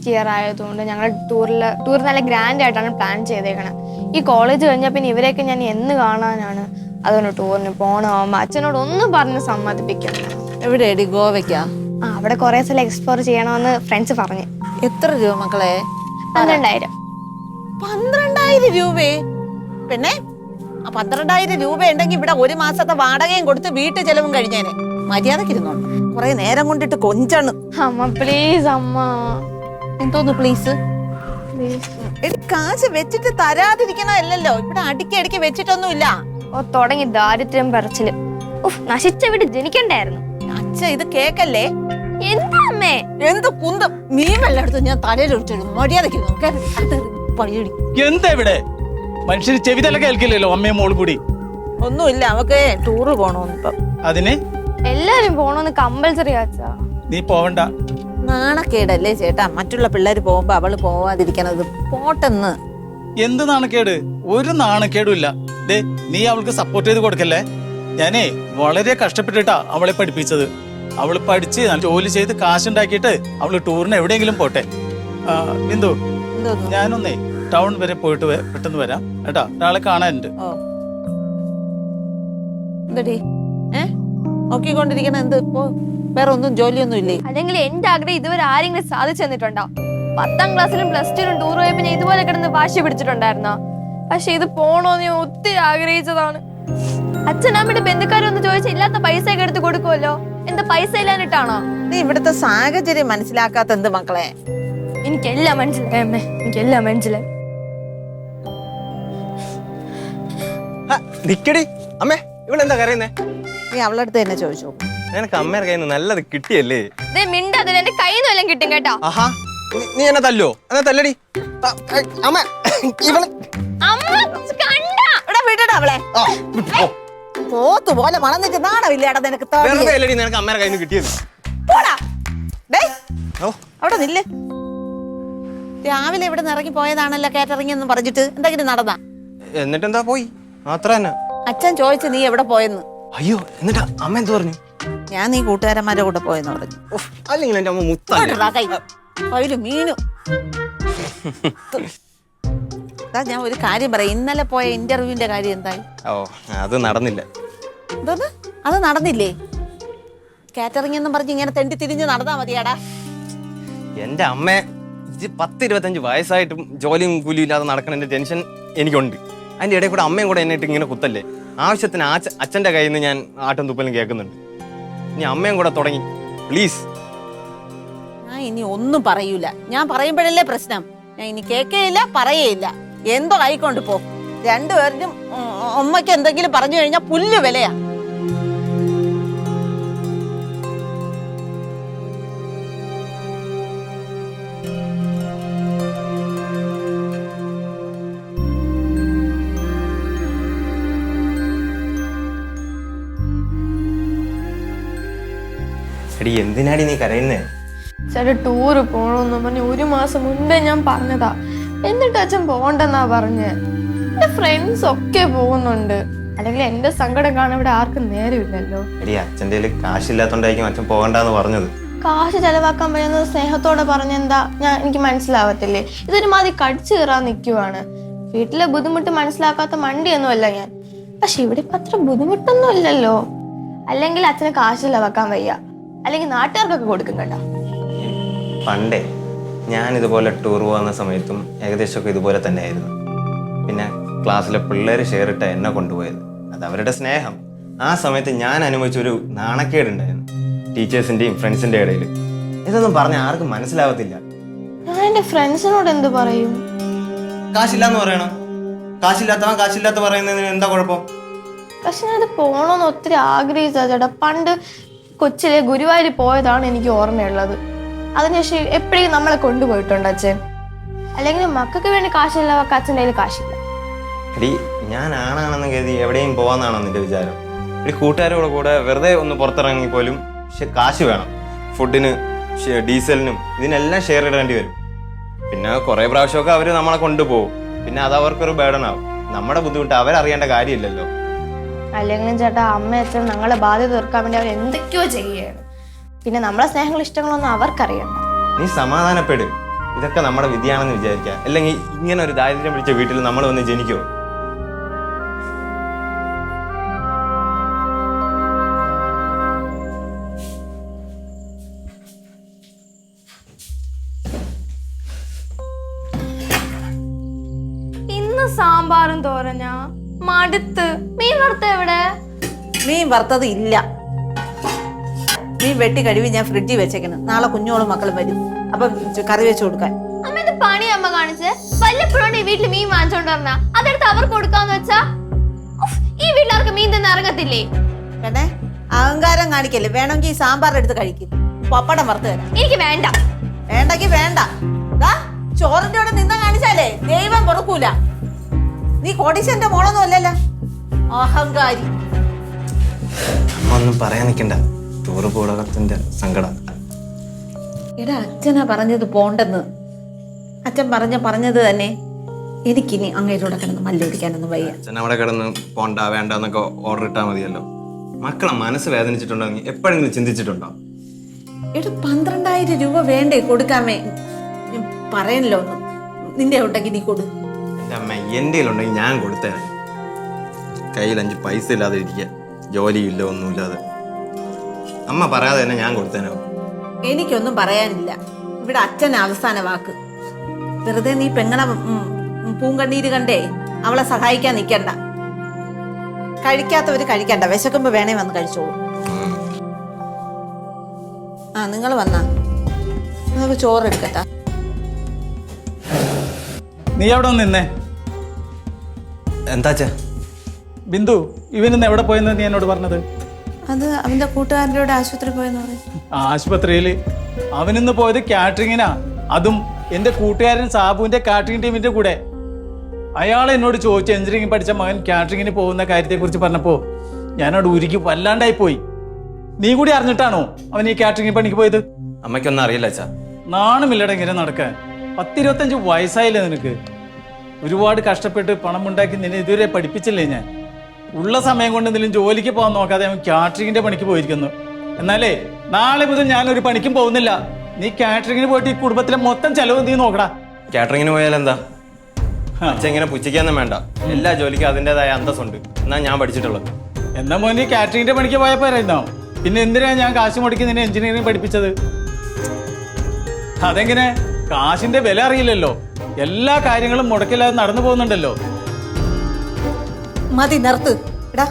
Last year ആയതുകൊണ്ട് ഞങ്ങൾ ടൂറിൽ ടൂർ നല്ല ഗ്രാൻഡ് ആയിട്ടാണ് പ്ലാൻ ചെയ്തേക്കണത് ഈ കോളേജ് കഴിഞ്ഞാൽ പിന്നെ ഇവരെയൊക്കെ ഞാൻ എന്ന് കാണാനാണ് അതുകൊണ്ട് ടൂറിന് പോകണോ അച്ഛനോട് ഒന്നും പറഞ്ഞ് സമ്മതിപ്പിക്കണം എവിടെയടി? ഗോവയ്ക്കാ? ആ അവിടെ കുറെ സ്ഥലം എക്സ്പ്ലോർ ചെയ്യണമെന്ന് ഫ്രണ്ട്സ് പറഞ്ഞു. എത്ര രൂപ മക്കളെ? പന്ത്രണ്ടായിരം. പന്ത്രണ്ടായിരം രൂപയെ പിന്നെ ആ പന്ത്രണ്ടായിരം രൂപ ഉണ്ടെങ്കിൽ ഇവിടെ ഒരു മാസത്തെ വാടകയും കൊടുത്ത് വീട്ടു ചെലവും കഴിഞ്ഞേനെ. മര്യാദയ്ക്ക് ഇരുന്നോ കുറെ നേരം കൊണ്ടിട്ട് കൊഞ്ചണ്. അമ്മ പ്ലീസ് അമ്മ. എന്തോന്ന് പ്ലീസ് കാശ് വെച്ചിട്ട് തരാതിരിക്കണല്ലോ ഇവിടെ അടുക്കി അടുക്കി വെച്ചിട്ടൊന്നുമില്ല. ഓ തുടങ്ങി ദാരിദ്ര്യം പറച്ചിൽ. ഉഫ് നശിച്ച വീട് ജനിക്കണ്ടായിരുന്നു. അച്ഛ ഇത് കേക്കല്ലേ? എന്താ അമ്മേ? എന്ത് കുന്തം? മീൻ വെള്ളമെടുത്ത് ഞാൻ തലയിൽ കേട്ടോ? അത് പണിയടി എന്താ ഇവിടെ? മനുഷ്യര് ചെവിതല കേൾക്കില്ലല്ലോ അമ്മയും മോൾ കൂടി. ഒന്നുമില്ല അവക്ക് ടൂറ് പോണോന്ന് ഇപ്പം. അതിന്? എല്ലാരും പോണോന്ന് കമ്പൽസറി ആച്ചാ നീ പോവണ്ട. നാണക്കേടല്ലേ ചേട്ടാ? മറ്റുള്ള പിള്ളേർ പോകുമ്പോ അവൾ പോവാതിരിക്കണത് പോട്ടെന്ന്. എന്ത് നാണക്കേട്? ഒരു നാണക്കേടും ഇല്ല. ദേ നീ അവൾക്ക് സപ്പോർട്ട് ചെയ്ത് കൊടുക്കല്ലേ? ഞാനേ വളരെ കഷ്ടപ്പെട്ടിട്ടാ അവളെ പഠിപ്പിച്ചത്. അവൾ പഠിച്ച് ജോലി ചെയ്ത് കാശുണ്ടാക്കിയിട്ട് അവൾ ടൂറിന് എവിടെയെങ്കിലും പോട്ടെ. ബിന്ദു ഞാനൊന്നേ ടൗൺ വരെ പോയിട്ട് പെട്ടെന്ന് വരാം. കേട്ടാ ഒരാളെ കാണാനുണ്ട്. നോക്കിക്കൊണ്ടിരിക്കണ എന്ത്? ഇപ്പോ വേറെ ഒന്നും ജോലിയൊന്നും ഇല്ലേ അല്ലെങ്കിൽ എന്റെ ആഗ്രഹം ഇതുവരെ ആരെങ്കിലും സാധിച്ചു തന്നിട്ടുണ്ടോ? പത്താം ക്ലാസ്സിലും പ്ലസ് ടുവിലും ടൂർ പോയപ്പോ ഞാൻ ഇതുപോലെ കിടന്ന് വാശി പിടിച്ചിട്ടുണ്ടായിരുന്നോ? പക്ഷെ ഇത് പോണോന്ന് ഞാൻ ഒത്തിരി ആഗ്രഹിച്ചതാണ്. അച്ഛനമ്മയുടെ ബന്ധുക്കാരൊന്ന് ചോദിച്ചാൽ ഇല്ലാത്ത പൈസ ഒക്കെ എടുത്ത് കൊടുക്കുമല്ലോ? എന്താ പൈസ ഇല്ലാനിട്ടാണോ നീ ഇവിടുത്തെ സാഹചര്യം മനസ്സിലാക്കാത്ത എന്ത് മക്കളെ? എനിക്കെല്ലാം മനസ്സിലായി അമ്മേ. എനിക്കെല്ലാം മനസ്സിലായി. നിക്കടി. അമ്മേ ഇവളെന്താ കരയുന്നേ? നീ അവളടുത്ത് തന്നെ ചോദിച്ചു നിനക്ക് അമ്മയുടെ കയ്യിൽ നിന്ന് നല്ലത് കിട്ടിയല്ലേ? ദേ മിണ്ടാതില്ല എന്റെ കയ്യിൽ നിന്ന് വല്ലതും കിട്ടും കേട്ടോ. ആഹാ നീ- നീ എന്നെ തല്ലോ എന്നാ തല്ലടി. ആ, അമ്മ ഇവൾ അമ്മ കണ്ട. ഇവിടെ വിടടാ അവളെ. ആ, ഓ, പോത്ത് പോലെ വളർന്നിട്ട് നാണമില്ലേടാ നിനക്ക് താടി? വെറുതെ അല്ലടി നിനക്ക് അമ്മയുടെ കയ്യിൽ നിന്ന് കിട്ടിയത്. പോടാ. ഡേയ് ഓ. അവിടെ നില്ലേ. രാവിലെ ഇവിടെ നിന്ന് ഇറങ്ങി പോയതാണല്ലോ കാറ്ററിംഗ് എന്ന് പറഞ്ഞിട്ട്. എന്തെങ്കിലും നടന്നാ? എന്നിട്ടെന്താ പോയി? അത്ര തന്നെ അച്ഛൻ ചോദിച്ചു നീ എവിടെ പോയെന്ന്. അയ്യോ എന്നിട്ട് അമ്മ എന്ത് പറഞ്ഞു? ഞാൻ നീ കൂട്ടുകാരന്മാരുടെ കൂടെ പോയെന്ന് പറഞ്ഞു. അല്ലെങ്കിൽ എന്റെ അമ്മ ഇങ്ങോട്ടിടാ മീനു. ഞാൻ ഒരു കാര്യം പറയാം. ഇന്നലെ പോയ ഇന്റർവ്യൂവിന്റെ കാര്യം എന്തായി? ഓ അത് നടന്നില്ല. എന്തോന്ന്? അത് നടന്നില്ലേ? കാറ്ററിംഗ് എന്നും പറഞ്ഞ് ഇങ്ങനെ തെണ്ടി തിരിഞ്ഞ് നടന്നാ മതിയാടാ. എന്റെ അമ്മ പത്ത് ഇരുപത്തഞ്ച് വയസ്സായിട്ടും ജോലിയും കൂലിയും ഇല്ലാതെ നടക്കണതിന്റെ ടെൻഷൻ എനിക്കുണ്ട്. അതിന്റെ ഇടയിൽ കൂടെ അമ്മയും കൂടെ എന്നെ ഇട്ട് ഇങ്ങനെ കുത്തല്ലേ? ആവശ്യത്തിന് അച്ഛന്റെ കയ്യിൽ നിന്ന് ഞാൻ ആട്ടും തുപ്പലും കേൾക്കുന്നുണ്ട്. ഇനി അമ്മയും കൂടെ തുടങ്ങി. പ്ലീസ് ഞാൻ ഇനി ഒന്നും പറയൂല. ഞാൻ പറയുമ്പോഴല്ലേ പ്രശ്നം. ഞാൻ ഇനി കേൾക്കേയില്ല പറയേയില്ല. എന്തോ ആയിക്കൊണ്ട് പോ. രണ്ടുപേരും അമ്മയ്ക്ക് എന്തെങ്കിലും പറഞ്ഞു കഴിഞ്ഞാൽ പുല്ല് വിലയാ. എടി എന്തിനാടി നീ കരയുന്നേ? ചേട്ടാ ടൂറ് പോണോന്ന് പറഞ്ഞ് ഒരു മാസം മുൻപേ ഞാൻ പറഞ്ഞതാ. എന്നിട്ട് അച്ഛൻ പോണ്ടെന്നാ പറഞ്ഞേ. എന്റെ ഫ്രണ്ട്സ് ഒക്കെ പോകുന്നുണ്ട്. അല്ലെങ്കിൽ എന്റെ സങ്കടം കാണാൻ ഇവിടെ ആർക്കും നേരമില്ലല്ലോ. എടി അച്ഛന്റെ കയ്യിൽ കാശില്ലാത്തോണ്ടായിരിക്കും അച്ഛൻ പോകണ്ടെന്ന് പറഞ്ഞത്. കാശ് ചെലവാക്കാൻ പറ്റുന്നത് സ്നേഹത്തോടെ പറഞ്ഞെന്താ? ഞാൻ എനിക്ക് മനസ്സിലാവത്തില്ലേ? ഇതൊരു മാതിരി കടിച്ചു കയറാൻ നിൽക്കുവാണ് വീട്ടിലെ ബുദ്ധിമുട്ട് മനസ്സിലാക്കാത്ത മണ്ടിയൊന്നുമല്ല ഞാൻ. പക്ഷെ ഇവിടെ ഇപ്പൊ അത്ര ബുദ്ധിമുട്ടൊന്നും ഇല്ലല്ലോ അല്ലെങ്കിൽ അച്ഛന് കാശ് ചെലവാക്കാൻ വയ്യ. അല്ലെങ്കിൽ നാട്ടുകാർക്കൊക്കെ കൊടുക്കും കേട്ടോ. പണ്ടേ ഞാൻ ഇതുപോലെ ടൂർ പോകുന്ന സമയത്തും ഏകദേശമൊക്കെ ഇതുപോലെ തന്നെ ആയിരുന്നു പിന്നെ ക്ലാസ്സിലെ പിള്ളേർ ഷെയർ ഇട്ട എന്നെ കൊണ്ടുപോയത്. അത് അവരുടെ സ്നേഹം. ആ സമയത്ത് ഞാൻ അനുഭവിച്ചൊരു നാണക്കേടുണ്ടായിരുന്നു. ടീച്ചേഴ്സിന്റെയും ഫ്രണ്ട്സിന്റെ ഇടയിൽ ഇതൊന്നും പറഞ്ഞ ആർക്കും മനസ്സിലാവത്തില്ല. ഞാൻ എന്റെ ഫ്രണ്ട്സിനോട് എന്ത് പറയും? കാശില്ലാന്ന് പറയണോ? കാശില്ലാത്തവൻ കാശില്ലാത്ത പറയുന്നതിന് എന്താ കുഴപ്പം? പക്ഷെ ഞാൻ അത് പോണോന്ന് ഒത്തിരി ആഗ്രഹിച്ചാ ചേട്ടാ. പണ്ട് കൊച്ചിലെ ഗുരുവായൂർ പോയതാണ് എനിക്ക് ഓർമ്മയുള്ളത്. അതിനുശേഷം എപ്പോഴും നമ്മളെ കൊണ്ടുപോയിട്ടുണ്ട് അച്ഛൻ. അല്ലെങ്കിൽ മക്കൾക്ക് വേണ്ടി കാശില്ല അച്ഛന്റെ കയ്യിൽ കാശില്ല. ഞാൻ ആണാണെന്ന് കരുതി എവിടെയും പോവാന്നാണോ നിന്റെ വിചാരം. ഒരു കൂട്ടുകാരോട് കൂടെ വെറുതെ ഒന്ന് പുറത്തിറങ്ങി പോലും പക്ഷെ കാശ് വേണം. ഫുഡിന് ഡീസലിനും ഇതിനെല്ലാം ഷെയർ ഇടേണ്ടി വരും. പിന്നെ കുറെ പ്രാവശ്യമൊക്കെ അവർ നമ്മളെ കൊണ്ടുപോകും. പിന്നെ അത് അവർക്കൊരു ആവും. നമ്മുടെ ബുദ്ധിമുട്ട് അവരറിയേണ്ട കാര്യമില്ലല്ലോ. അല്ലെങ്കിലും ചേട്ടാ അമ്മ അച്ഛൻ ഞങ്ങളെ ബാധ്യത തീർക്കാൻ വേണ്ടി അവർ എന്തൊക്കെയോ ചെയ്യുകയാണ്. പിന്നെ നമ്മളെ സ്നേഹങ്ങൾ ഇഷ്ടങ്ങളൊന്നും അവർക്കറിയണ്ട. നീ സമാധാനപ്പെടും. ഇതൊക്കെ നമ്മുടെ വിധിയാണെന്ന് വിചാരിക്കുക അല്ലെങ്കിൽ ഇങ്ങനെ ഒരു ദാരിദ്ര്യം പിടിച്ച വീട്ടിൽ നമ്മൾ വന്ന് ജനിക്കുമോ ഇന്ന് സാമ്പാറും തോരഞ്ഞ മടുത്ത്. മീൻ വറുത്ത എവിടെ? മീൻ വറുത്തത് ഇല്ല. മീൻ വെട്ടി കഴുകി ഞാൻ ഫ്രിഡ്ജിൽ വെച്ചേക്കണം. നാളെ കുഞ്ഞോളും മക്കളും വരും. അപ്പൊ കറി വെച്ച് കൊടുക്കാൻ. അമ്മ ഇത് പണി അമ്മ കാണിച്ച്. വല്ലപ്പോഴാണ് ഈ വീട്ടിൽ മീൻ വാങ്ങിച്ചോണ്ട് വന്ന. അതെടുത്ത് അവർക്ക് കൊടുക്കാന്ന് വെച്ചാ? ഈ വീട്ടിലാർക്ക് മീൻ തന്നെ ഇറങ്ങത്തില്ലേ? വേണേ അഹങ്കാരം കാണിക്കല്ലേ? വേണമെങ്കിൽ ഈ സാമ്പാർ എടുത്ത് കഴിക്കും. പപ്പടം വറുത്ത് തരാം. എനിക്ക് വേണ്ട. വേണ്ടെങ്കി വേണ്ട. ചോറിന്റെ കൂടെ നിന്ന കാണിച്ചാലേ ദൈവം പൊറുക്കൂല നീ കോടീശ്വരന്റെ മോളൊന്നും അല്ലല്ലോ. അഹങ്കാരി. ഒന്നും പറയാൻ നിൽക്കണ്ട. ടൂറ് പോടകത്തിന്റെ സങ്കടം. എടാ അച്ഛനാ പറഞ്ഞത് പോണ്ടെന്ന്. അച്ഛൻ പറഞ്ഞ പറഞ്ഞത് തന്നെ. എനിക്കിനി അങ്ങേരൂടെ കിടന്ന് മല്ലടിക്കാനൊന്നും വയ്യ. അച്ഛൻ അവിടെ കിടന്ന് പോണ്ട വേണ്ട എന്നൊക്കെ ഓർഡർ ഇട്ടാ മതിയല്ലോ. മക്കളെ മനസ്സ് വേദനിച്ചിട്ടുണ്ടെങ്കിൽ എപ്പോഴെങ്കിലും ചിന്തിച്ചിട്ടുണ്ടോ? എടാ പന്ത്രണ്ടായിരം രൂപ വേണ്ടേ കൊടുക്കാമേ? ഞാൻ പറയണല്ലോ ഒന്ന്. നിന്റെ ഉണ്ടെങ്കിൽ നീ കൊടു. എന്റെ അമ്മ എന്റെ ഉണ്ടെങ്കിൽ ഞാൻ കൊടുത്തേനെ കയ്യിൽ അഞ്ച് പൈസ ഇല്ലാതെ ഇരിക്കുക ജോലിയില്ല ഒന്നുമില്ലാതെ. അമ്മ പറയാതെ തന്നെ ഞാൻ കൊടുത്തേനോ? എനിക്കൊന്നും പറയാനില്ല. ഇവിടെ അച്ഛൻ അവസാന വാക്ക്. വെറുതെ നീ പെങ്ങളെ പൂങ്കണ്ണീര് കണ്ടേ അവളെ സഹായിക്കാൻ നിൽക്കണ്ട കഴിക്കാത്തവര് കഴിക്കണ്ട. വിശക്കുമ്പോ വേണേ വന്ന് കഴിച്ചോളൂ. ആ നിങ്ങൾ വന്നാ. നമുക്ക് ചോറ് എടുക്കട്ടാ. നീ അവിടെ നിന്നേ. എന്താ അച്ഛാ? ബിന്ദു ഇവനിന്ന് എവിടെ പോയെന്ന് നീ എന്നോട് പറഞ്ഞത്? അത് അവന്റെ കൂട്ടുകാരുടെ കൂടെ ആശുപത്രി പോയെന്ന് പറയും ആശുപത്രിയിൽ. അവനിന്ന് പോയത് കാറ്ററിങ്ങിനാ. അതും എന്റെ കൂട്ടുകാരൻ സാബുവിന്റെ കാറ്ററിംഗ് ടീമിന്റെ കൂടെ. അയാൾ എന്നോട് ചോദിച്ചു എഞ്ചിനീയറിംഗ് പഠിച്ച മകൻ കാറ്ററിങ്ങിന് പോകുന്ന കാര്യത്തെക്കുറിച്ച് പറഞ്ഞപ്പോ ഞാനവിടെ ഉരുക്കി വല്ലാണ്ടായി പോയി. നീ കൂടി അറിഞ്ഞിട്ടാണോ അവൻ ഈ കാറ്ററിംഗ് പണിക്ക് പോയത്? അമ്മയ്ക്കൊന്നും അറിയില്ല അച്ഛാ. നാണമില്ലട ഇങ്ങനെ നടക്കാൻ. പത്തിരുപത്തഞ്ച് വയസ്സായില്ലേ നിനക്ക്? ഒരുപാട് കഷ്ടപ്പെട്ട് പണം ഉണ്ടാക്കി നിന്നെ ഇതുവരെ പഠിപ്പിച്ചില്ലേ ഞാൻ? ഉള്ള സമയം കൊണ്ട് എന്തെങ്കിലും ജോലിക്ക് പോകാൻ നോക്കാതെ അവൻ കാറ്ററിങ്ങിന്റെ പണിക്ക് പോയിരിക്കുന്നു. എന്നാലേ നാളെ മുതൽ ഞാൻ ഒരു പണിക്കും പോകുന്നില്ല. നീ കാറ്ററിങ്ങിന് പോയിട്ട് ഈ കുടുംബത്തിലെ മൊത്തം ചെലവ് നീ നോക്കടാ. കാറ്ററിങ്ങിന് പോയാൽ എന്താ? അച്ഛൻ ഇങ്ങനെ പുച്ഛിക്കാന്നും വേണ്ട. എല്ലാ ജോലിക്കും അതിന്റെതായ അന്തസ്സുണ്ട്. എന്നാ ഞാൻ പഠിച്ചിട്ടുള്ളത്. എന്നാ മോനെ കാറ്ററിങ്ങിന്റെ പണിക്ക് പോയപ്പോരായിരുന്നോ പിന്നെ എന്തിനാ ഞാൻ കാശ് മുടക്കി നിന്നെ എഞ്ചിനീയറിംഗ് പഠിപ്പിച്ചത്? അതെങ്ങനെ? കാശിന്റെ വില അറിയില്ലല്ലോ. എല്ലാ കാര്യങ്ങളും മുടക്കില്ലാതെ നടന്നു പോകുന്നുണ്ടല്ലോ. മതി നിർത്ത്. എടാ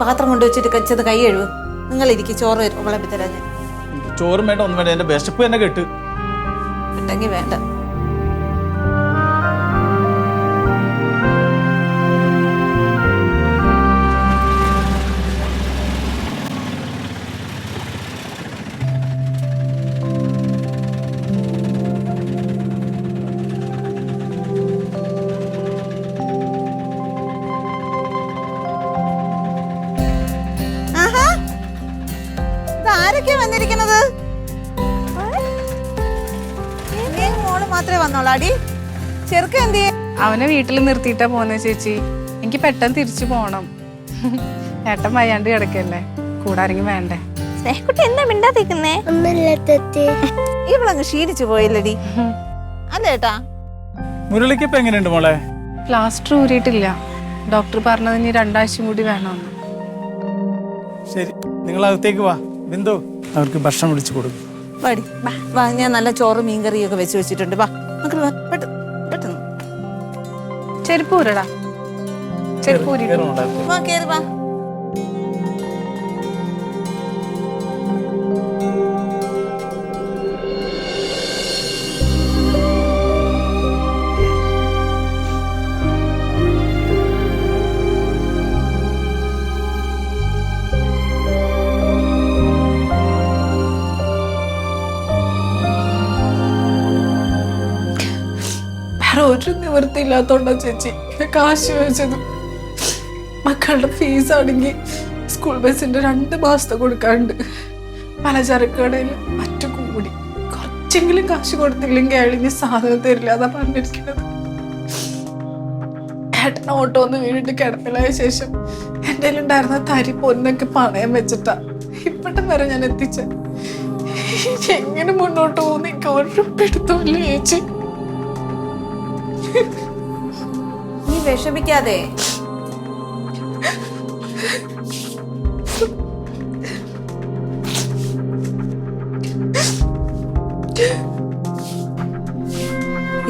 പാത്രം കൊണ്ട് വെച്ചിട്ട് കച്ചത് കൈ എഴുവ്. നിങ്ങൾ ഇരിക്കും ചോറ് തരും വിളമ്പി തരാം ഞാൻ. ചോറും വേണ്ട ഒന്നും വേണ്ട. എന്റെ വിശപ്പ് തന്നെ കെട്ട്. കിട്ടെങ്കിൽ വേണ്ട. മാത്രമേ വന്നോളാടി? ചെറുക്ക എന്ത് ചെയ്യും? അവനെ വീട്ടിൽ നിർത്തിയിട്ടാ പോന്നെ ചേച്ചി. എനിക്ക് പെട്ടെന്ന് തിരിച്ചു പോണം. ഏട്ടൻ വയ്യാണ്ട് കിടക്കല്ലേ. കൂടാരെങ്കിലും വേണ്ടേ? സ്നേഹക്കുട്ടി എന്താ മിണ്ടാതിരിക്കുന്നേ? ഇവളങ്ങ് ക്ഷീണിച്ചു പോയില്ലടി. അതേട്ടാ മുരളിക്ക് ഇപ്പൊ എങ്ങനെയുണ്ട് മോളെ? പ്ലാസ്റ്റർ ഊരിയിട്ടില്ല. ഡോക്ടർ പറഞ്ഞത് ഇനി രണ്ടാഴ്ചയും കൂടി വേണമെന്ന്. ശരി നിങ്ങൾ അകത്തേക്ക് വാ. ബിന്ദു അവർക്ക് ഭക്ഷണം വിളിച്ചു കൊടുക്കും. വാടി വാ. ഞാൻ നല്ല ചോറ് മീൻകറിയൊക്കെ വെച്ച് വെച്ചിട്ടുണ്ട്. വാ നമുക്ക് വാ പെട്ടെന്ന് പെട്ടെന്ന്. ചെരുപ്പ് ഊരടാ. ചെരുപ്പ് ഊരിയിട്ട് വാ കേറി വാ. ഒരു നിവൃത്തി ഇല്ലാത്തോണ്ടാ ചേച്ചി കാശ് വെച്ചത് മക്കളുടെ ഫീസ് ആണെങ്കിൽ സ്കൂൾ ബസ്സിന്റെ രണ്ട് മാസത്തെ കൊടുക്കാറുണ്ട്. പലചരക്ക് കടയിൽ മറ്റു കൂടി. കുറച്ചെങ്കിലും കാശ് കൊടുത്തില്ലെങ്കിൽ അയാളിനി സാധനം തരില്ല അതാ പറഞ്ഞിരിക്കുന്നത്. ഏട്ടൻ ഓട്ടോ ഒന്ന് വീണിട്ട് കിടപ്പിലായ ശേഷം എന്റെ ഉണ്ടായിരുന്ന തരി പൊന്നൊക്കെ പണയം വെച്ചിട്ടാ ഇപ്പട്ടം വരെ ഞാൻ എത്തിച്ച. എങ്ങനെ മുന്നോട്ട് പോകുന്ന എനിക്ക് ഒരു പിടുത്തമില്ല ചേച്ചി. വിഷമിക്കാതെ.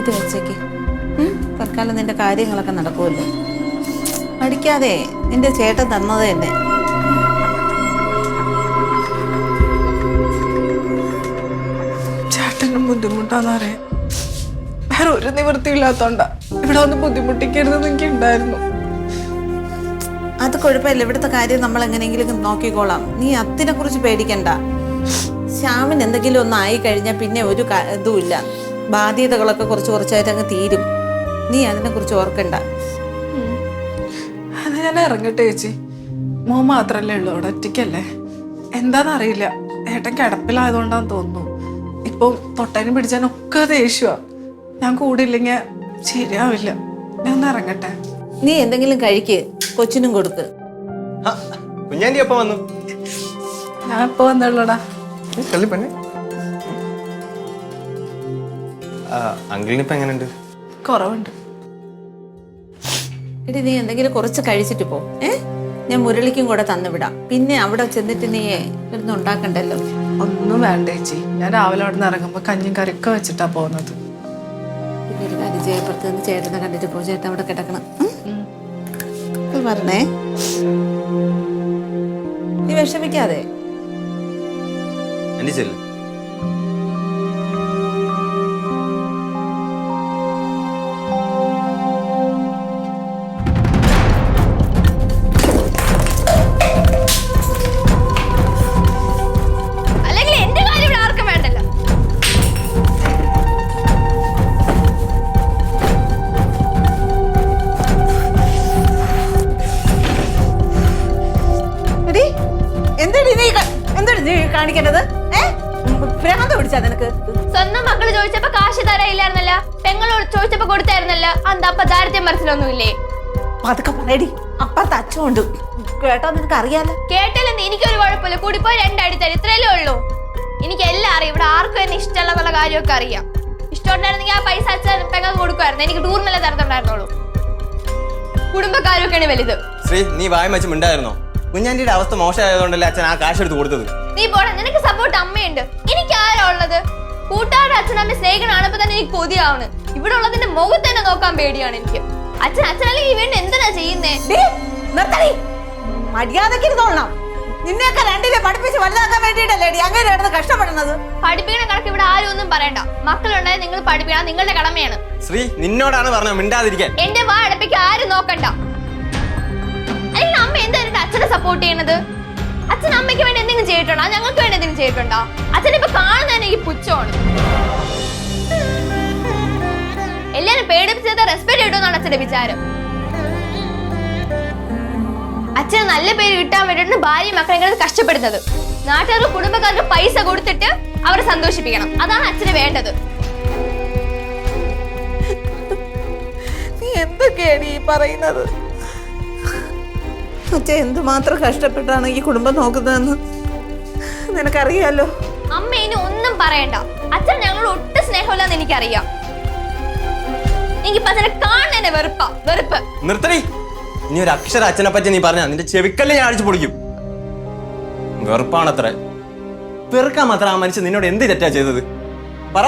ഇത് വെച്ചേക്ക്? തൽക്കാലം നിന്റെ കാര്യങ്ങളൊക്കെ നടക്കുമല്ലോ. അടിക്കാതെ നിന്റെ ചേട്ടൻ തന്നത് തന്നെ. ചേട്ടനും ബുദ്ധിമുട്ടാന്നറിയാം വേറെ ഒരു നിവൃത്തി നിവൃത്തിയില്ലാത്തോണ്ടാ. ഇവിടെ വന്ന് ബുദ്ധിമുട്ടിക്കരുതെന്ന് എനിക്ക് ഉണ്ടായിരുന്നു. അത് കുഴപ്പമില്ല. ഇവിടുത്തെ കാര്യം നമ്മൾ എങ്ങനെയെങ്കിലും നോക്കിക്കോളാം. നീ അതിനെ കുറിച്ച് പേടിക്കണ്ട. ശ്യാമിന് എന്തെങ്കിലും ഒന്ന് ആയി കഴിഞ്ഞാൽ പിന്നെ ഒരു ഇതുമില്ല. ബാധ്യതകളൊക്കെ കുറച്ച് കുറച്ചായിട്ട് അങ്ങ് തീരും. നീ അതിനെ കുറിച്ച് ഓർക്കണ്ട. അത് ഞാൻ ഇറങ്ങട്ടെ ചേച്ചി. മോൻ മാത്രല്ലേ ഉള്ളൂ അവിടെ ഒറ്റയ്ക്കല്ലേ? എന്താണെന്നറിയില്ല ഏട്ടൻ കിടപ്പിലായതുകൊണ്ടാന്ന് തോന്നുന്നു. ഇപ്പൊ തൊട്ടനും പിടിച്ചാനൊക്കെ ദേഷ്യമാ ഞാൻ കൂടിയില്ലെങ്കിൽ ശരിയാവില്ല. ഞാൻ ഇറങ്ങട്ടെ. നീ എന്തെങ്കിലും കഴിക്ക്. കൊച്ചിനും കൊടുക്ക്. കുഞ്ഞാന്റെ ഒപ്പം വന്നു? ഞാൻ ഇപ്പൊ വന്നുള്ളടാ. കള്ളി പെണ്ണെ. എങ്ങനെയുണ്ട് കുറവുണ്ട്. എടി നീ എന്തെങ്കിലും കുറച്ച് കഴിച്ചിട്ട് പോ. ഏ? ഞാൻ മുരളിക്കും കൂടെ തന്നുവിടാം പിന്നെ അവിടെ ചെന്നിട്ട് നീ ഇരുന്ന് ഉണ്ടാക്കണ്ടല്ലോ. ഒന്നും വേണ്ട ചേച്ചി. ഞാൻ രാവിലെ അവിടെ നിന്ന് ഇറങ്ങുമ്പോ കഞ്ഞും കറിയൊക്കെ വെച്ചിട്ടാ പോകുന്നത്. ഒരു കാര്യം ചെയ്യപ്പുറത്ത് ചേട്ടനെ കണ്ടിട്ട് പോ. ചേട്ടൻ അവിടെ കിടക്കണം. പറഞ്ഞേ. നീ വിഷമിക്കാതെ. ചെല്ലു പറയടി അപ്പുറത്ത് അച്ഛനുണ്ട്. കേട്ടോ നിനക്ക് അറിയാലോ കേട്ടില്ലെന്ന് എനിക്കൊരു കുഴപ്പമില്ല. കൂടിപ്പോയി രണ്ടടി തരും. ഇത്രയല്ലേ ഉള്ളൂ? എനിക്ക് എല്ലാം അറിയാം. ഇവിടെ ആർക്കും എന്നെ പല കാര്യമൊക്കെ അറിയാം. ഇഷ്ടമുണ്ടായിരുന്നെങ്കിൽ ആ പൈസ അച്ഛൻ പെങ്ങൾ കൊടുക്കുമായിരുന്നു. എനിക്ക് ടൂറിനെല്ലാം തരത്തുണ്ടായിരുന്നുള്ളൂ കുടുംബക്കാരൊക്കെയാണ് വലുത്. ശ്രീ നീ വായ വെച്ച് മിണ്ടായിരുന്നോ? കുഞ്ഞാന്റെ അവസ്ഥ മോശമായതുകൊണ്ടല്ലേ അച്ഛൻ ആ കാശ് എടുത്ത് കൊടുത്തത്? നീ പോടാ നിനക്ക് സപ്പോർട്ട് അമ്മയുണ്ട്. എനിക്ക് ആരാ ഉള്ളത്? കൂട്ടുകാരുടെ അച്ഛനമ്മ സ്നേഹിക്കണാണപ്പോ തന്നെ എനിക്ക് കൊതിയാവണ് ഇവിടെ ഉള്ളതിന്റെ മുഖത്ത് തന്നെ നോക്കാൻ പേടിയാണ് എനിക്ക്. അച്ഛൻ അച്ഛനല്ലെങ്കിൽ ഈ വേണ്ടി എന്തിനാ ചെയ്യുന്നേ? നിർത്തടി. മര്യാദയ്ക്ക് ഇരുന്നോളണം നിന്നെയൊക്കെ രണ്ടിനെ പഠിപ്പിച്ച് വലുതാക്കാൻ വേണ്ടിയിട്ടല്ലേ അങ്ങനെ കഷ്ടപ്പെടുന്നത്? പഠിപ്പിക്കണ കണക്ക് ഇവിടെ ആരും ഒന്നും പറയണ്ട. മക്കളുണ്ടായത് നിങ്ങൾ പഠിപ്പിക്കണം നിങ്ങളുടെ കടമയാണ്. ശ്രീ നിന്നോടാണ് പറഞ്ഞത് മിണ്ടാതിരിക്കാൻ. എന്റെ വാ അടപ്പിക്ക് ആരും നോക്കണ്ട. അല്ലെങ്കിൽ അമ്മ എന്താ അച്ഛനെ സപ്പോർട്ട് ചെയ്യണത്? അച്ഛൻ അമ്മയ്ക്ക് വേണ്ടി എന്തെങ്കിലും ചെയ്തിട്ടുണ്ടോ? ഞങ്ങൾക്ക് വേണ്ടി എന്തെങ്കിലും ചെയ്തിട്ടുണ്ടോ? അച്ഛൻ ഇപ്പൊ കാണുന്ന തന്നെ എനിക്ക് പുച്ഛമാണ്. എല്ലാരും പേടിപ്പിച്ചത് റെസ്പെക്ട് കിട്ടുമെന്നാണ് അച്ഛന്റെ വിചാരം. അച്ഛന് നല്ല പേര് കിട്ടാൻ വേണ്ടിയിട്ടാണ് ഭാര്യ മക്കളെ കഷ്ടപ്പെടുന്നത്. നാട്ടുകാർക്ക് കുടുംബക്കാർക്ക് പൈസ കൊടുത്തിട്ട് അവരെ സന്തോഷിപ്പിക്കണം. അതാണ് അച്ഛന് വേണ്ടത്. നീ എന്തൊക്കെയാണ് ഈ പറയുന്നത്? അച്ഛൻ എന്തുമാത്രം കഷ്ടപ്പെട്ടാണ് ഈ കുടുംബം നോക്കുന്നതെന്ന് നിനക്കറിയാലോ? അമ്മ ഇനി ഒന്നും പറയണ്ട. അച്ഛൻ ഞങ്ങളോട് ഒട്ടും സ്നേഹമില്ലെന്ന് എനിക്കറിയാം. എനിക്കിപ്പോ അച്ഛനെ കാണുന്നതന്നെ വെറുപ്പാ. വെറുപ്പ്. നിർത്തടി. നീ ഒരു അക്ഷര അച്ഛനെ പറ്റി നീ പറഞ്ഞ നിന്റെ ചെവിക്കല്ല ഞാൻ അടിച്ചു പൊളിക്കും. വെറുപ്പാണത്ര. വെറുക്കാൻ മാത്രം ആ മനുഷ്യൻ നിന്നോട് എന്ത് തെറ്റാ ചെയ്തത്? പറ.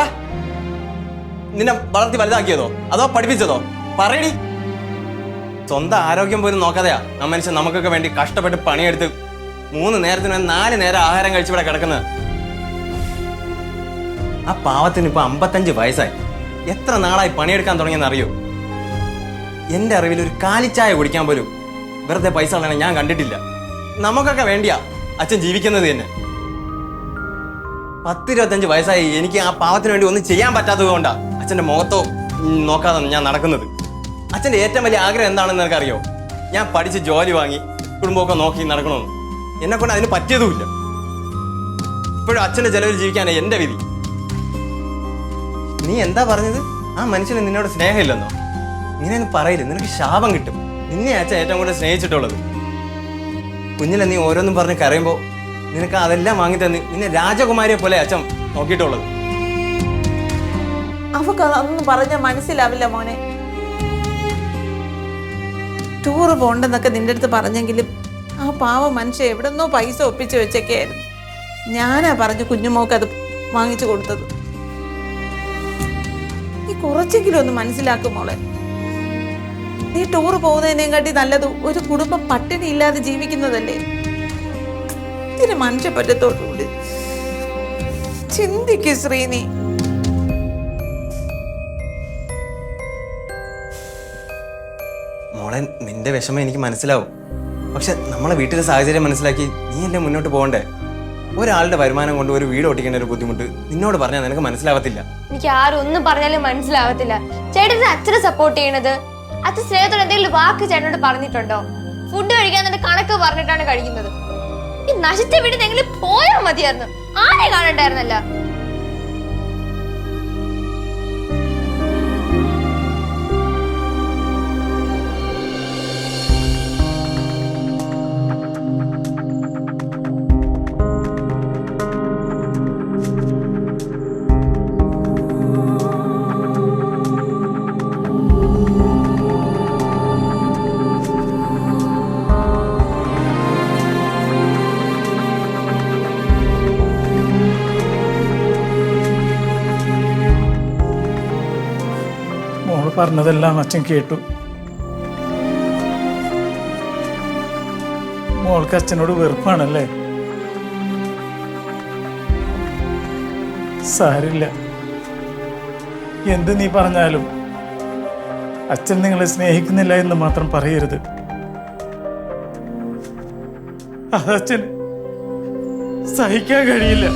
നിന്നെ വളർത്തി വലുതാക്കിയതോ? അതോ പഠിപ്പിച്ചതോ? പറയടി. സ്വന്തം ആരോഗ്യം പോലും നോക്കാതെയാ ആ മനുഷ്യൻ നമുക്കൊക്കെ വേണ്ടി കഷ്ടപ്പെട്ട് പണിയെടുത്ത് മൂന്ന് നേരത്തിന് നാല് നേരം ആഹാരം കഴിച്ചിവിടെ കിടക്കുന്നത്. ആ പാവത്തിന് ഇപ്പൊ അമ്പത്തഞ്ച് വയസ്സായി. എത്ര നാളായി പണിയെടുക്കാൻ തുടങ്ങിയെന്ന് അറിയോ? എന്റെ അറിവിൽ ഒരു കാലിച്ചായ കുടിക്കാൻ പോലും വെറുതെ പൈസ ഉള്ളതിനെ ഞാൻ കണ്ടിട്ടില്ല. നമുക്കൊക്കെ വേണ്ടിയാ അച്ഛൻ ജീവിക്കുന്നത് തന്നെ. പത്തിരുപത്തഞ്ച് വയസ്സായി എനിക്ക് ആ പാവത്തിന് വേണ്ടി ഒന്നും ചെയ്യാൻ പറ്റാത്തത് കൊണ്ടാ അച്ഛന്റെ മുഖത്തോ നോക്കാതെ ഞാൻ നടക്കുന്നത്. അച്ഛന്റെ ഏറ്റവും വലിയ ആഗ്രഹം എന്താണെന്ന് നിനക്കറിയോ? ഞാൻ പഠിച്ച് ജോലി വാങ്ങി കുടുംബമൊക്കെ നോക്കി നടക്കണമെന്ന്. എന്നെ കൊണ്ട് അതിന് പറ്റിയതുമില്ല. ഇപ്പോഴും അച്ഛന്റെ ചെലവിൽ ജീവിക്കാനാണ് എന്റെ വിധി. നീ എന്താ പറഞ്ഞത്? ആ മനുഷ്യന് നിന്നോട് സ്നേഹമില്ലെന്നോ? ഇങ്ങനെയൊന്നും പറയില്ല നിനക്ക് ശാപം കിട്ടും. നിന്നെ അച്ഛൻ ഏറ്റവും കൂടുതൽ സ്നേഹിച്ചിട്ടുള്ളത്. കുഞ്ഞിലെ നീ ഓരോന്നും പറഞ്ഞ് കരയുമ്പോൾ നിനക്ക് അതെല്ലാം വാങ്ങി തന്ന് നിന്നെ രാജകുമാരിയെ പോലെ അച്ഛൻ നോക്കിയിട്ടുള്ളത്. അവക്ക് അതൊന്നും പറഞ്ഞ മനസ്സിലാവില്ല മോനെ. ടൂറ് പോണ്ടെന്നൊക്കെ നിന്റെ അടുത്ത് പറഞ്ഞെങ്കിലും ആ പാവ മനുഷ്യ എവിടെന്നോ പൈസ ഒപ്പിച്ച് വെച്ചൊക്കെയായിരുന്നു. ഞാനാ പറഞ്ഞു കുഞ്ഞുമോക്ക് അത് വാങ്ങിച്ചു കൊടുത്തത്. കുറച്ചെങ്കിലും ഒന്ന് മനസ്സിലാക്കും മോളെ. നീ ടൂർ പോകുന്നതിനേം കാട്ടി നല്ലത് ഒരു കുടുംബം പട്ടിണി ഇല്ലാതെ ജീവിക്കുന്നതല്ലേ? ഇതിന് മനുഷ്യപ്പറ്റത്തോടുകൂടി. ചിന്തിക്ക് ശ്രീനി. മോളെ നിന്റെ വിഷമം എനിക്ക് മനസ്സിലാവും. പക്ഷെ നമ്മളെ വീട്ടിലെ സാഹചര്യം മനസ്സിലാക്കി നീ എന്നെ മുന്നോട്ട് പോകണ്ടേ? ഒരാളുടെ വരുമാനം കൊണ്ട് ഒരു വീട് ഒട്ടിക്കേണ്ട ഒരു ബുദ്ധിമുട്ട് നിന്നോട് പറഞ്ഞാൽ നിനക്ക് മനസ്സിലാവത്തില്ല. എനിക്ക് ആരും ഒന്നും പറഞ്ഞാലും മനസ്സിലാവത്തില്ല. ചേട്ടൻ അച്ഛനെ സപ്പോർട്ട് ചെയ്യണത്? അച്ഛൻ സ്നേഹത്തോട് എന്തെങ്കിലും വാക്ക് ചേട്ടനോട് പറഞ്ഞിട്ടുണ്ടോ? ഫുഡ് കഴിക്കാൻ തന്നെ കണക്ക് പറഞ്ഞിട്ടാണ് കഴിക്കുന്നത്. ഈ നശിച്ച വീട് എങ്കിലും പോയാൽ മതിയായിരുന്നു. ആരെ കാണണ്ടായിരുന്നല്ല? പറഞ്ഞതെല്ലാം അച്ഛൻ കേട്ടു. മോൾക്ക് അച്ഛനോട് വെറുപ്പാണല്ലേ? സാരില്ല എന്ത് നീ പറഞ്ഞാലും അച്ഛൻ നിങ്ങളെ സ്നേഹിക്കുന്നില്ല എന്ന് മാത്രം പറയരുത്. അതച്ഛൻ സഹിക്കാൻ കഴിയില്ല.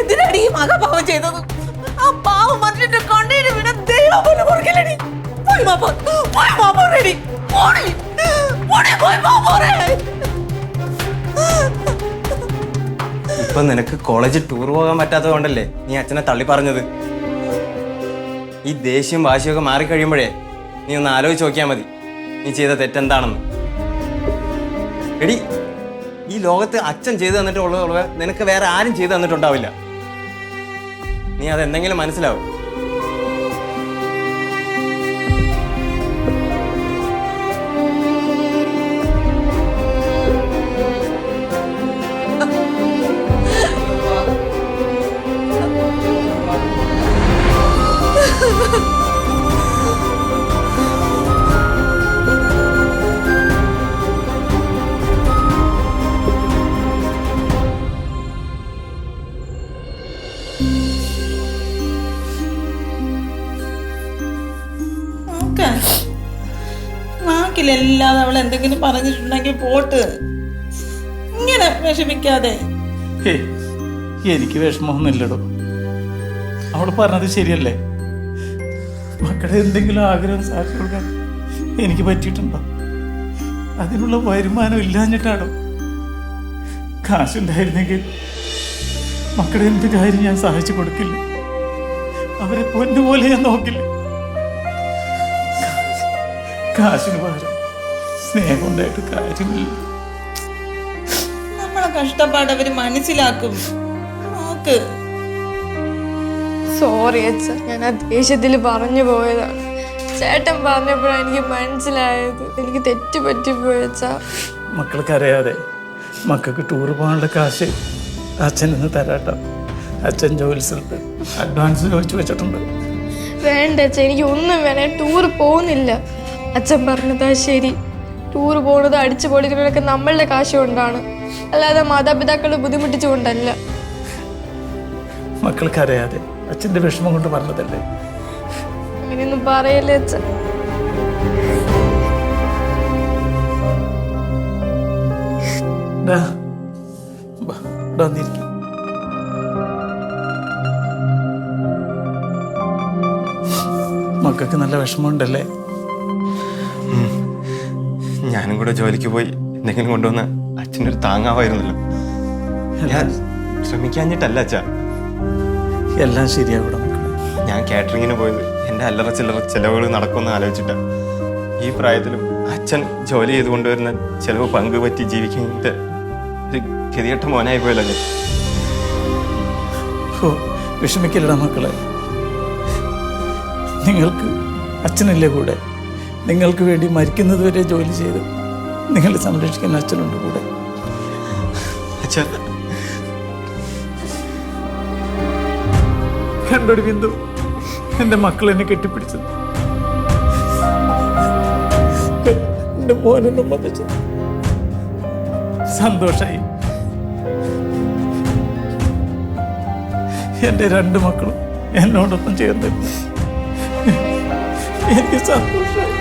എന്തിനാടി ഈ മഹാപാവം ചെയ്തത്? ആ പാവം മനുഷ്യന്റെ കണ്ണീര് വീണ ദൈവം പോലെ ഓർക്കില്ലടി. പോയി മാപ്പ. പോയി മാപ്പോ റെഡി പോടി പോടി പോയി മാപ്പറേ ഇപ്പൊ നിനക്ക് കോളേജ് ടൂർ പോകാൻ പറ്റാത്തത് കൊണ്ടല്ലേ നീ അച്ഛനെ തള്ളി പറഞ്ഞത്? ഈ ദേഷ്യം വാശിയൊക്കെ മാറിക്കഴിയുമ്പോഴേ നീ ഒന്ന് ആലോചിച്ച് നോക്കിയാൽ മതി. നീ ചെയ്ത തെറ്റെന്താണെന്ന്. എടി ഈ ലോകത്ത് അച്ഛൻ ചെയ്തു തന്നിട്ടുള്ളത് നിനക്ക് വേറെ ആരും ചെയ്തു തന്നിട്ടുണ്ടാവില്ല. നീ അതെന്തെങ്കിലും മനസ്സിലാവും. വിഷമിക്കാതെ എനിക്ക് വിഷമമൊന്നുമില്ലടോ. അവൾ പറഞ്ഞത് ശരിയല്ലേ? മക്കളെ എന്തെങ്കിലും ആഗ്രഹം സാക്ഷി കൊടുക്കാൻ എനിക്ക് പറ്റിയിട്ടുണ്ടോ? അതിനുള്ള വരുമാനം ഇല്ലാഞ്ഞിട്ടാണോ? കാശുണ്ടായിരുന്നെങ്കിൽ മക്കളെ എന്ത് കാര്യം ഞാൻ സഹായിച്ചു കൊടുക്കില്ല. അവരെ പൊന്നുപോലെ ഞാൻ നോക്കില്ല. കാശിന് പകരം സ്നേഹം ഉണ്ടായിട്ട് കാര്യമില്ല. കഷ്ടപ്പാട് അവർ മനസ്സിലാക്കും. നോക്ക്. സോറി അച്ഛൻ ഞാൻ ആ ദേഷ്യത്തിൽ പറഞ്ഞു പോയതാണ് ചേട്ടൻ പറഞ്ഞപ്പോഴാണ് എനിക്ക് മനസ്സിലായത്. എനിക്ക് തെറ്റ് പറ്റിപ്പോയി അച്ഛാ. മക്കൾക്ക് അറിയാതെ മക്കൾക്ക് ടൂർ പോകാനുള്ള കാശ് അച്ഛൻ ഇന്ന് തരാട്ടോ. അച്ഛൻ ജോലി സ്ഥലത്ത് അഡ്വാൻസ് ചോദിച്ചു വെച്ചിട്ടുണ്ട്. വേണ്ട അച്ഛൻ എനിക്ക് ഒന്നും വേണേ ടൂർ പോകുന്നില്ല. അച്ഛൻ പറഞ്ഞതാ ശരി. ടൂർ പോകുന്നത് അടിച്ചു പൊളിക്കുന്നതൊക്കെ നമ്മളുടെ കാശ് കൊണ്ടാണ്. അല്ലാതെ മാതാപിതാക്കൾ ബുദ്ധിമുട്ടിച്ചുകൊണ്ടല്ല മക്കൾക്ക് അറിയാതെ അച്ഛന്റെ വിഷമം കൊണ്ട് പറഞ്ഞതല്ലേ അങ്ങനെയൊന്നും പറയല്ലേ അച്ഛൻ. മക്കൾക്ക് നല്ല വിഷമമുണ്ടല്ലേ? ഞാനും കൂടെ ജോലിക്ക് പോയി എന്തെങ്കിലും കൊണ്ടുവന്ന് അച്ഛന്റെ ഒരു താങ്ങാവായിരുന്നല്ലോ. ഞാൻ ശ്രമിക്കാഞ്ഞിട്ടല്ല അച്ഛാ. എല്ലാം മക്കളെ ഞാൻ കാറ്ററിങ്ങിന് പോയത് എന്റെ അല്ലറ ചില്ലറ ചിലവുകൾ നടക്കുമെന്ന് ആലോചിച്ചിട്ടാ. ഈ പ്രായത്തിലും അച്ഛൻ ജോലി ചെയ്ത് കൊണ്ടുവരുന്ന ചിലവ് പങ്ക് പറ്റി ജീവിക്കുന്നത് ഒരു ഗതികെട്ട മോനായി പോയല്ലോ ഞാൻ. ഓ വിഷമിക്കില്ലടാ മക്കളെ. നിങ്ങൾക്ക് അച്ഛനല്ലേ കൂടെ? നിങ്ങൾക്ക് വേണ്ടി മരിക്കുന്നതുവരെ ജോലി ചെയ്ത് നിങ്ങളെ സംരക്ഷിക്കുന്ന അച്ഛനുണ്ട് കൂടെ. അച്ഛൻ കണ്ടൊരു ബിന്ദു എന്റെ മക്കൾ എന്നെ കെട്ടിപ്പിടിച്ചത്. എന്റെ മോനെന്നെ മതിച്ചത്. സന്തോഷായി. എന്റെ രണ്ട് മക്കളും എന്നോടൊപ്പം ചേർന്നിരുന്നു എനിക്ക് സന്തോഷമായി